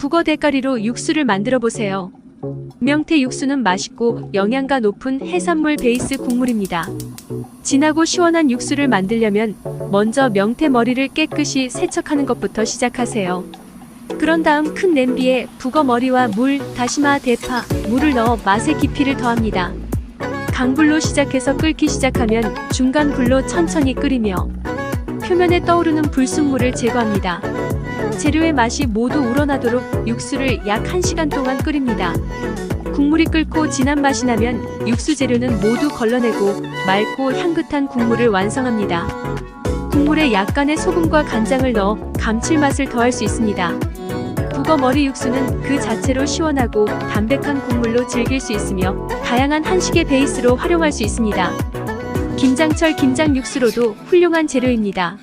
북어 대가리로 육수를 만들어 보세요. 명태 육수는 맛있고 영양가 높은 해산물 베이스 국물입니다. 진하고 시원한 육수를 만들려면 먼저 명태 머리를 깨끗이 세척하는 것부터 시작하세요. 그런 다음 큰 냄비에 북어 머리와 물, 다시마, 대파, 물을 넣어 맛의 깊이를 더합니다. 강불로 시작해서 끓기 시작하면 중간 불로 천천히 끓이며 표면에 떠오르는 불순물을 제거합니다. 재료의 맛이 모두 우러나도록 육수를 약 1시간 동안 끓입니다. 국물이 끓고 진한 맛이 나면 육수 재료는 모두 걸러내고 맑고 향긋한 국물을 완성합니다. 국물에 약간의 소금과 간장을 넣어 감칠맛을 더할 수 있습니다. 북어 머리 육수는 그 자체로 시원하고 담백한 국물로 즐길 수 있으며 다양한 한식의 베이스로 활용할 수 있습니다. 김장철 김장 육수로도 훌륭한 재료입니다.